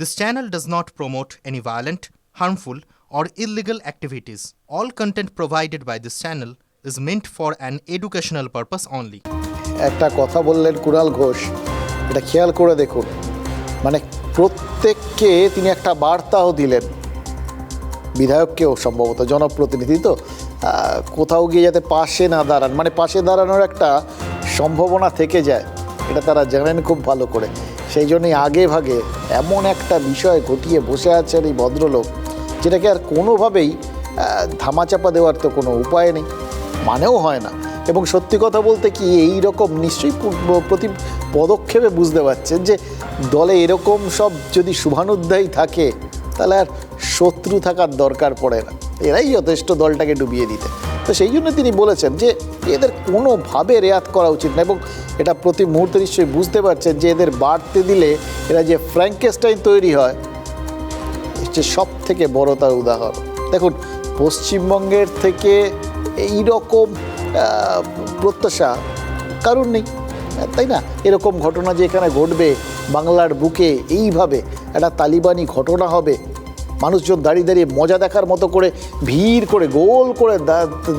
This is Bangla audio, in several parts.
This channel does not promote any violent, harmful, or illegal activities. All content provided by this channel is meant for an educational purpose only. একটা কথা বললেন কুণাল ঘোষ এটা খেয়াল করে দেখুন মানে প্রত্যেককে তিনি একটা বার্তাও দিলেন বিধায়ককেও সম্ভবত জনপ্রতিনিধি তো কোথাও গিয়ে যাতে পাশে না দাঁড়ান মানে পাশে দাঁড়ানোর একটা সম্ভাবনা থেকে যায় এটা তারা জানেন খুব ভালো করে সেই জন্যই আগে ভাগে এমন একটা বিষয় ঘটিয়ে বসে আছেন এই ভদ্রলোক, যেটাকে আর কোনোভাবেই ধামাচাপা দেওয়ার তো কোনো উপায় নেই, মানেও হয় না। এবং সত্যি কথা বলতে কি, এই রকম নিশ্চয়ই প্রতি পদক্ষেপে বুঝতে পারছেন যে দলে এরকম সব যদি শুভানুধ্যায়ী থাকে তাহলে আর শত্রু থাকার দরকার পড়ে না। এরাই যথেষ্ট দলটাকে ডুবিয়ে দিতে। তো সেই জন্য তিনি বলেছেন যে এদের কোনোভাবে রেয়াত করা উচিত না এবং এটা প্রতি মুহূর্তে নিশ্চয়ই বুঝতে পারছেন যে এদের বাড়তে দিলে এরা যে ফ্র্যাঙ্কেস্টাইন তৈরি হয় হচ্ছে সব থেকে বড় তার উদাহরণ। দেখুন, পশ্চিমবঙ্গের থেকে এই রকম প্রত্যাশা কারণ নেই। তাই না? এরকম ঘটনা যে এখানে ঘটবে, বাংলার বুকে এইভাবে একটা তালিবানি ঘটনা হবে মানুষজন দাঁড়িয়ে দাঁড়িয়ে মজা দেখার মতো করে ভিড় করে, গোল করে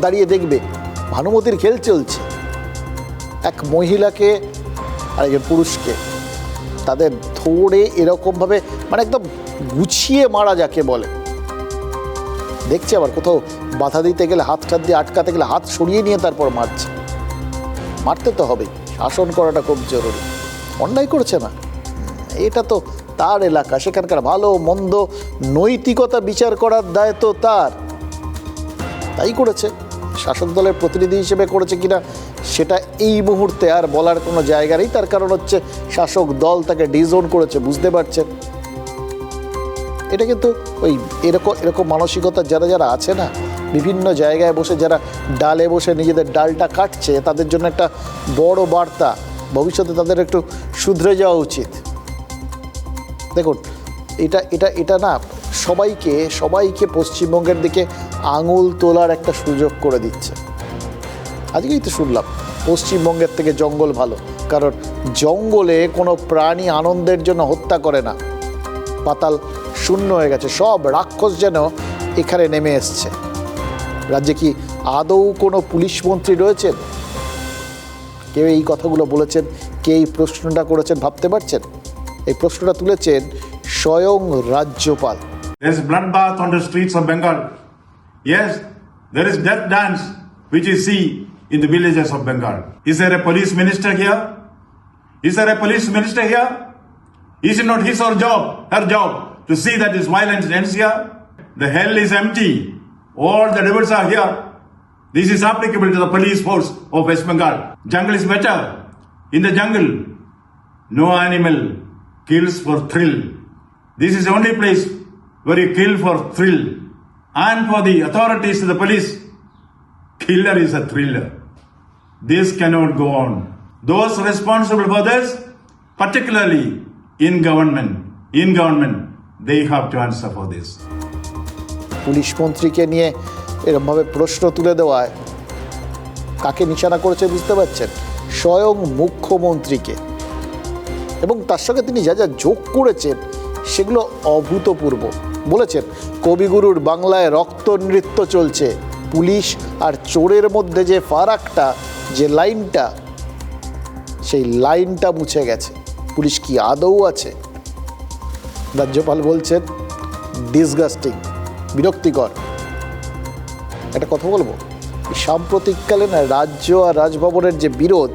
দাঁড়িয়ে দেখবে। ভানুমতির খেল চলছে। এক মহিলাকে আর একজন পুরুষকে তাদের ধরে এরকমভাবে মানে একদম গুছিয়ে মারা যাকে বলে। দেখছে আবার কোথাও বাধা দিতে গেলে, হাত টাত দিয়ে আটকাতে গেলে, হাত সরিয়ে নিয়ে তারপর মারছে। মারতে তো হবেই। শাসন করাটা খুব জরুরি। অন্যায় করছে না। এটা তো তার এলাকা। সেখানকার ভালো মন্দ নৈতিকতা বিচার করার দায় তো তার। তাই করেছে। শাসক দলের প্রতিনিধি হিসেবে করেছে কিনা, সেটা এই মুহূর্তে আর বলার কোনো জায়গা নেই। তার কারণ হচ্ছে শাসক দল তাকে ডিজোন করেছে, বুঝতে পারছেন? এটা কিন্তু ওই এরকম এরকম মানসিকতা যারা যারা আছে না, বিভিন্ন জায়গায় বসে যারা ডালে বসে নিজেদের ডালটা কাটছে, তাদের জন্য একটা বড় বার্তা। ভবিষ্যতে তাদের একটু শুধরে যাওয়া উচিত। দেখুন, এটা এটা এটা না সবাইকে সবাইকে পশ্চিমবঙ্গের দিকে আঙুল তোলার একটা সুযোগ করে দিচ্ছে। আজকেই তো শুনলাম, পশ্চিমবঙ্গের থেকে জঙ্গল ভালো, কারণ জঙ্গলে কোনো প্রাণী আনন্দের জন্য হত্যা করে না। পাতাল শূন্য হয়ে গেছে, সব রাক্ষস যেন এখানে নেমে এসছে। রাজ্যে কি আদৌ কোনো পুলিশ মন্ত্রী রয়েছেন? কেউ এই কথাগুলো বলেছেন, কে এই প্রশ্নটা করেছেন ভাবতে পারছেন? এই প্রশ্নটা তুলেছেন স্বয়ং রাজ্যপাল There's bloodbath on the streets of Bengal. Yes, there is death dance which you see in the villages of Bengal. Is there a police minister here? Is there a police minister here? Is it not his or job, her job, to see that this violence ends here? The hell is empty. All the devils are here. This is applicable to the police force of West Bengal. Jungle is better. In the jungle, no animal kills for thrill. This is the only place where you kill for thrill. And for the authorities, the police, killer is a thriller. This cannot go on. Those responsible for this, particularly in government, in government, they have to answer for this. Police মন্ত্রীকে নিয়ে এরমভাবে প্রশ্ন তুলে দেওয়ায় কাকে নিশানা করেছে বুঝতে পারছেন স্বয়ং মুখ্যমন্ত্রীকে এবং তার সঙ্গে তিনি যা যা যোগ করেছেন, সেগুলো অভূতপূর্ব। বলেছেন, কবিগুরুর বাংলায় রক্ত নৃত্য চলছে। পুলিশ আর চোরের মধ্যে যে ফারাকটা, যে লাইনটা, সেই লাইনটা মুছে গেছে। পুলিশ কি আদৌ আছে? রাজ্যপাল বলছেন, ডিসগাস্টিং, বিরক্তিকর। একটা কথা বলব? সাম্প্রতিককালে না রাজ্য আর রাজভবনের যে বিরোধ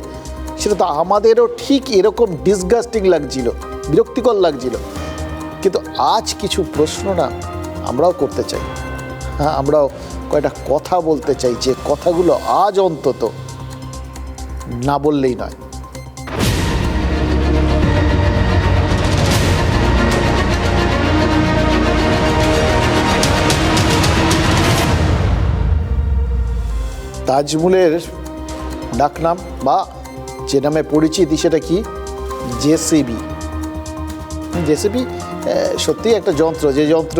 সেটা তো আমাদেরও ঠিক এরকম ডিসগাস্টিং লাগছিল, বিরক্তিকর লাগছিল। কিন্তু আজ কিছু প্রশ্ন না, আমরাও করতে চাই। হ্যাঁ আমরাও কয়েকটা কথা বলতে চাই, যে কথাগুলো আজ অন্তত না বললেই নয়। তাজমুলের ডাকনাম বা যে নামে পরিচিতি সেটা কি? জেসিবি। জেসিবি সত্যি একটা যন্ত্র, যে যন্ত্র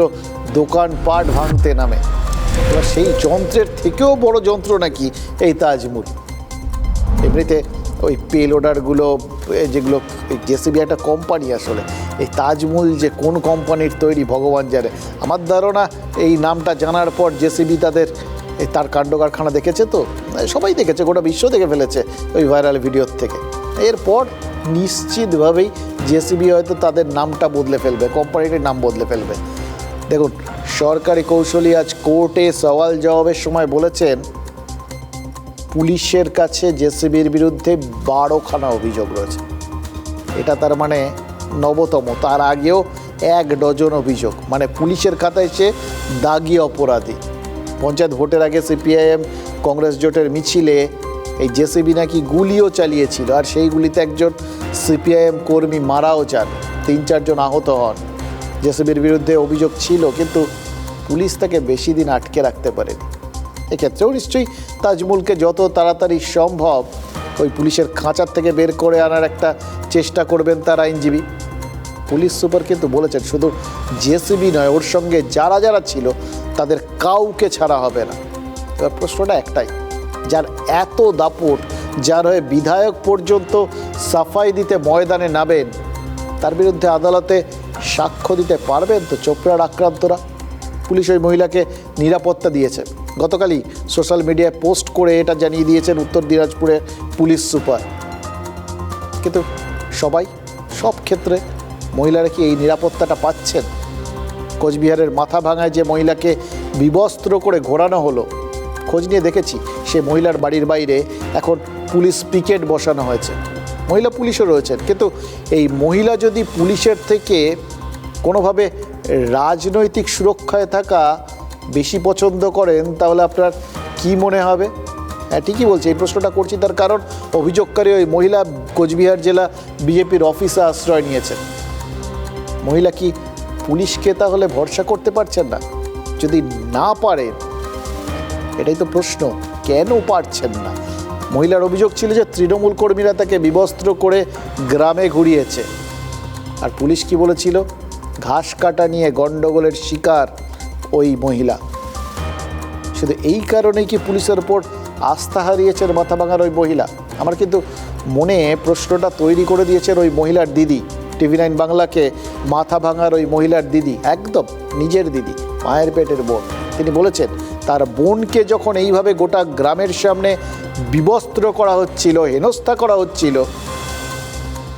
দোকান পাট ভাঙতে নামে। এবার সেই যন্ত্রের থেকেও বড় যন্ত্র নাকি এই তাজমুল। এমনিতে ওই পেল ওডারগুলো যেগুলো জেসিবি একটা কোম্পানি আসলে। এই তাজমুল যে কোন কোম্পানির তৈরি, ভগবান জানে। আমার ধারণা এই নামটা জানার পর জেসিবি তাদের তার কাণ্ড কারখানা দেখেছে তো? সবাই দেখেছে, গোটা বিশ্ব দেখে ফেলেছে। ওই ভাইরাল ভিডিওর থেকে। এরপর নিশ্চিতভাবেই জেসিবি হয়তো তাদের নামটা বদলে ফেলবে কোম্পানিটির নাম বদলে ফেলবে। দেখুন, সরকারি কৌশলী আজ কোর্টে সওয়াল জবাবের সময় বলেছেন, পুলিশের কাছে জেসিবির বিরুদ্ধে বারোখানা অভিযোগ রয়েছে। এটা তার মানে নবতম, তার আগেও এক ডজন অভিযোগ। মানে পুলিশের খাতায় সে দাগি অপরাধী। পঞ্চায়েত ভোটের আগে সিপিআইএম, কংগ্রেস জোটের মিছিলে এই জেসিবি নাকি গুলিও চালিয়েছিল, আর সেই গুলিতে একজন সিপিআইএম কর্মী মারাও যান। তিন, চারজন আহত হন। জেসিবির বিরুদ্ধে অভিযোগ ছিল, কিন্তু পুলিশ তাকে বেশি দিন আটকে রাখতে পারেনি। এক্ষেত্রেও নিশ্চয়ই তাজমুলকে যত তাড়াতাড়ি সম্ভব ওই পুলিশের খাঁচার থেকে বের করে আনার একটা চেষ্টা করবেন তার আইনজীবী। পুলিশ সুপার কিন্তু বলেছেন, শুধু জেসিবি নয়, ওর সঙ্গে যারা যারা ছিল, তাদের কাউকে ছাড়া হবে না। এবার প্রশ্নটা একটাই যার এত দাপট, যার হয়ে বিধায়ক পর্যন্ত সাফাই দিতে ময়দানে নামেন, তার বিরুদ্ধে আদালতে সাক্ষ্য দিতে পারবেন তো চোপড়ার আক্রান্তরা? পুলিশ ওই মহিলাকে নিরাপত্তা দিয়েছে। গতকালই সোশ্যাল মিডিয়ায় পোস্ট করে এটা জানিয়ে দিয়েছেন উত্তর দিনাজপুরের পুলিশ সুপার। কিন্তু সবাই, সব ক্ষেত্রে মহিলারা কি এই নিরাপত্তাটা পাচ্ছেন? কোচবিহারের মাথা ভাঙায় যে মহিলাকে বিবস্ত্র করে ঘোরানো হলো খোঁজ নিয়ে দেখেছি, সে মহিলার বাড়ির বাইরে এখন পুলিশ পিকেট বসানো হয়েছে। মহিলা পুলিশও রয়েছেন, কিন্তু এই মহিলা যদি পুলিশের থেকে কোনোভাবে রাজনৈতিক সুরক্ষায় থাকা বেশি পছন্দ করেন, তাহলে আপনার কি মনে হবে? হ্যাঁ ঠিকই বলছি, এই প্রশ্নটা করছি তার কারণ অভিযোগকারী ওই মহিলা কোচবিহার জেলা বিজেপির অফিসে আশ্রয় নিয়েছেন। মহিলা কি পুলিশকে তাহলে ভরসা করতে পারছেন না? যদি না পারেন এটাই তো প্রশ্ন, কেন পারছেন না? মহিলার অভিযোগ ছিল যে তৃণমূল কর্মীরা তাকে বিবস্ত্র করে গ্রামে ঘুরিয়েছে। আর পুলিশ কি বলেছিল? ঘাস কাটা নিয়ে গণ্ডগোলের শিকার ওই মহিলা। শুধু এই কারণেই কি পুলিশের ওপর আস্থা হারিয়েছেন মাথা ভাঙার ওই মহিলা? আমার কিন্তু মনে প্রশ্নটা তৈরি করে দিয়েছেন ওই মহিলার দিদি, টিভি নাইন বাংলাকে মাথা ভাঙার ওই মহিলার দিদি, একদম নিজের দিদি, মায়ের পেটের বোন। তিনি বলেছেন তার বোনকে যখন এইভাবে গোটা গ্রামের সামনে বিবস্ত্র করা হচ্ছিল, হেনস্থা করা হচ্ছিল,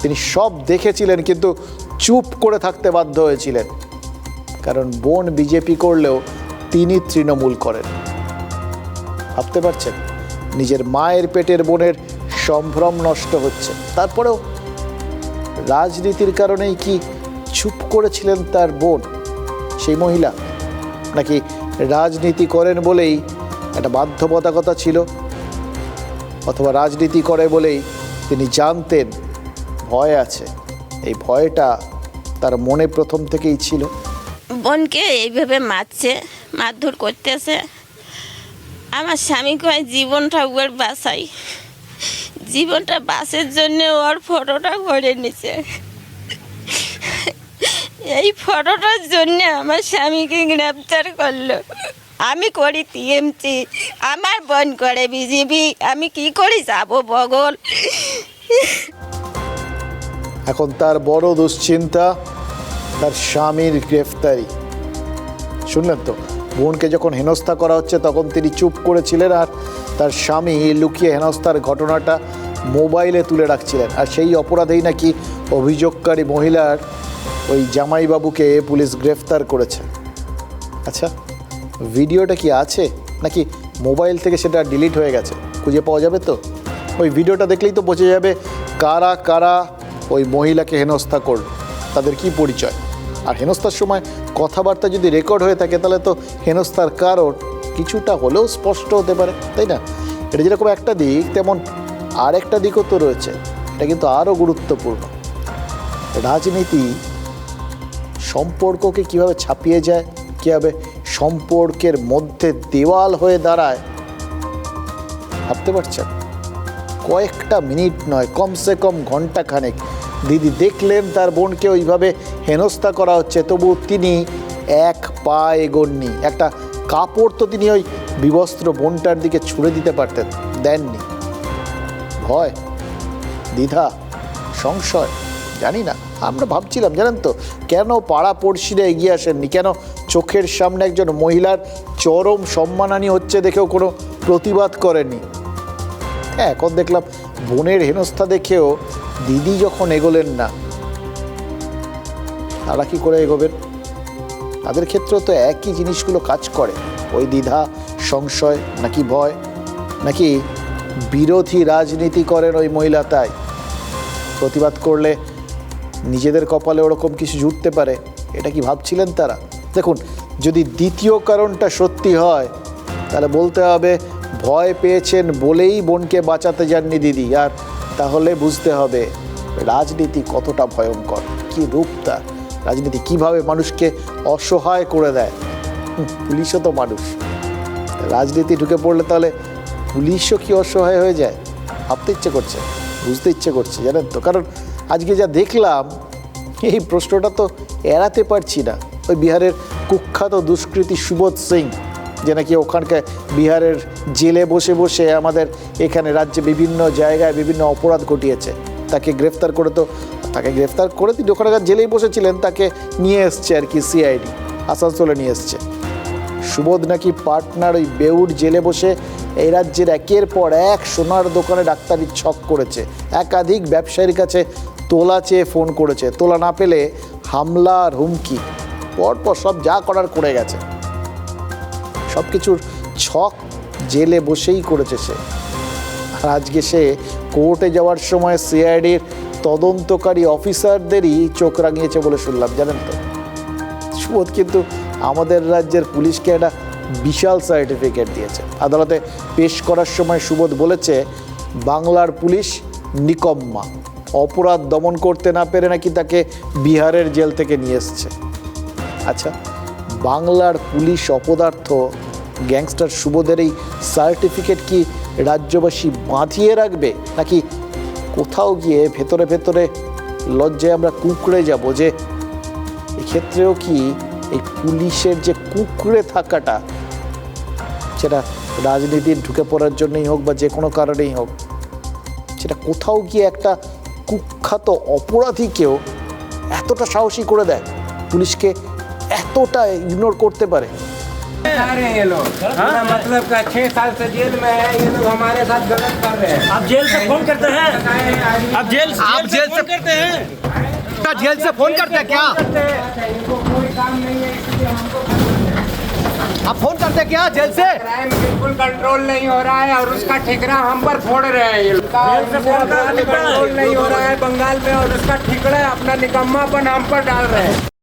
তিনি সব দেখেছিলেন কিন্তু চুপ করে থাকতে বাধ্য হয়েছিলেন। কারণ বোন বিজেপি করলেও তিনি তৃণমূল করেন। ভাবতে পারছেন? নিজের মায়ের পেটের বোনের সম্ভ্রম নষ্ট হচ্ছে। তারপরেও রাজনীতির কারণেই কি চুপ করেছিলেন তার বোন, সেই মহিলা? নাকি রাজনীতি করেন বলেই একটা বাধ্যবাধকতা ছিল। অথবা রাজনীতি করে বলেই তিনি জানতেন ভয় আছে। এই ভয়টা তার মনে প্রথম থেকেই ছিল। বোনকে এইভাবে মারছে, মারধর করতেছে। আমার স্বামী কয় জীবনটা ওর বাসাই জীবনটা বাসের জন্য ওর ফটোটা করে নিছে। এই ফটোটার জন্য আমার স্বামীকে গ্রেপ্তার করল। আমি করি টিএমসি, আমার বোন করে বিজেপি আমি কি করি যাব বগল। এখন তার বড় দুশ্চিন্তা, তার স্বামীর গ্রেফতারি। শুনলেন তো? বোনকে যখন হেনস্থা করা হচ্ছে, তখন তিনি চুপ করেছিলেন আর তার স্বামী লুকিয়ে হেনস্থার ঘটনাটা মোবাইলে তুলে রাখছিলেন। আর সেই অপরাধেই নাকি অভিযোগকারী মহিলার ওই জামাইবাবুকে পুলিশ গ্রেফতার করেছে। আচ্ছা ভিডিওটা কি আছে? নাকি মোবাইল থেকে সেটা ডিলিট হয়ে গেছে? খুঁজে পাওয়া যাবে তো? ওই ভিডিওটা দেখলেই তো বোঝা যাবে কারা কারা ওই মহিলাকে হেনস্থা করল। তাদের কি পরিচয়? আর হেনস্থার সময় কথাবার্তা যদি রেকর্ড হয়ে থাকে, তাহলে তো হেনস্থার কারণ কিছুটা হলেও স্পষ্ট হতে পারে, তাই না? এটা যেরকম একটা দিক, তেমন আর একটা দিকও তো রয়েছে। এটা কিন্তু আরও গুরুত্বপূর্ণ। রাজনীতি সম্পর্ককে কীভাবে ছাপিয়ে যায়, কীভাবে সম্পর্কের মধ্যে দেওয়াল হয়ে দাঁড়ায়, ভাবতে পারছেন? কয়েকটা মিনিট নয়, কমসে কম ঘণ্টা খানেক দিদি দেখলেন তার বোনকে ওইভাবে হেনস্থা করা হচ্ছে, তবু তিনি এক পা এগোননি। একটা কাপড় তো তিনি ওই বিবস্ত্র বোনটার দিকে ছুঁড়ে দিতে পারতেন, দেননি। ভয়? দ্বিধা? সংশয়? জানি না। আমরা ভাবছিলাম, জানেন তো, কেন পাড়া পড়শিরা এগিয়ে আসেননি? কেন চোখের সামনে একজন মহিলার চরম সম্মানহানি হচ্ছে দেখেও কোনো প্রতিবাদ করেনি? হ্যাঁ এখন দেখলাম বোনের হেনস্থা দেখেও দিদি যখন এগোলেন না, তারা কি করে এগোবেন? তাদের ক্ষেত্রেও তো একই জিনিসগুলো কাজ করে। ওই দ্বিধা, সংশয়, নাকি ভয়? নাকি বিরোধী রাজনীতি করেন ওই মহিলা তাই? প্রতিবাদ করলে নিজেদের কপালে ওরকম কিছু জুটতে পারে, এটা কি ভাবছিলেন তারা? দেখুন, যদি দ্বিতীয় কারণটা সত্যি হয়, তাহলে বলতে হবে, ভয় পেয়েছেন বলেই বোনকে বাঁচাতে যাননি দিদি। আর তাহলে বুঝতে হবে, রাজনীতি কতটা ভয়ঙ্কর, কি রূপ তার? রাজনীতি কীভাবে মানুষকে অসহায় করে দেয়? পুলিশও তো মানুষ। রাজনীতি ঢুকে পড়লে তাহলে পুলিশও কি অসহায় হয়ে যায়? ভাবতে ইচ্ছে করছে, বুঝতে ইচ্ছে করছে, জানেন তো? কারণ আজকে যা দেখলাম, এই প্রশ্নটা তো এড়াতে পারছি না। ওই বিহারের কুখ্যাত দুষ্কৃতী সুবোধ সিং, যে নাকি ওখানকার বিহারের জেলে বসে বসে আমাদের এখানে রাজ্যে বিভিন্ন জায়গায় বিভিন্ন অপরাধ ঘটিয়েছে। তাকে গ্রেফতার করে তো তাকে গ্রেফতার করে তিনি ওখানকার জেলেই বসেছিলেন, তাকে নিয়ে এসছে আর কি সিআইডি আসানসোলে নিয়ে এসছে। সুবোধ নাকি পার্টনার ওই বেউর জেলে বসে এই রাজ্যের একের পর এক সোনার দোকানে ডাক্তারির ছক করেছে। একাধিক ব্যবসায়ীর কাছে তোলা চেয়ে ফোন করেছে। তোলা না পেলে হামলা, হুমকি, পরপর সব যা করার করে গেছে। সব কিছুর ছক জেলে বসেই করেছে সে। আর আজকে সে কোর্টে যাওয়ার সময় সিআইডির তদন্তকারী অফিসারদেরই চোখ রাঙিয়েছে বলে শুনলাম, জানেন তো? সুবোধ কিন্তু আমাদের রাজ্যের পুলিশকে একটা বিশাল সার্টিফিকেট দিয়েছে। আদালতে পেশ করার সময় সুবোধ বলেছে, বাংলার পুলিশ নিকম্মা। অপরাধ দমন করতে না পেরে নাকি তাকে বিহারের জেল থেকে নিয়ে এসছে। আচ্ছা বাংলার পুলিশ অপদার্থ গ্যাংস্টার সুবোধের এই সার্টিফিকেট কি রাজ্যবাসী বাঁধিয়ে রাখবে? নাকি কোথাও গিয়ে ভেতরে ভেতরে লজ্জায় আমরা কুঁকড়ে যাব যে এক্ষেত্রেও কি এই পুলিশের যে কুঁকড়ে থাকাটা সেটা রাজনীতির ঢুকে পড়ার জন্যই হোক বা যে কোনো কারণেই হোক, সেটা কোথাও গিয়ে একটা কুখ্যাত অপরাধীকেও এতটা সাহসী করে দেয় পুলিশকে এতটা ইগনোর করতে পারে आ रहे हैं ये लोग मेरा मतलब का छह साल से जेल में है ये लोग हमारे साथ गलत कर रहे हैं आप जेल से फोन करते हैं आप जेल आप जेल से करते हैं क्या जेल से फोन करते हैं क्या इनको कोई काम नहीं है इसलिए हमको आप फ़ोन करते क्या? जेल से? क्राइम बिल्कुल कंट्रोल नहीं हो रहा है और उसका ठिकरा हम पर फोड़ रहे हैं। कंट्रोल नहीं हो रहा है बंगाल में और उसका ठिकरा अपना निकम्मापन हम पर डाल रहे हैं।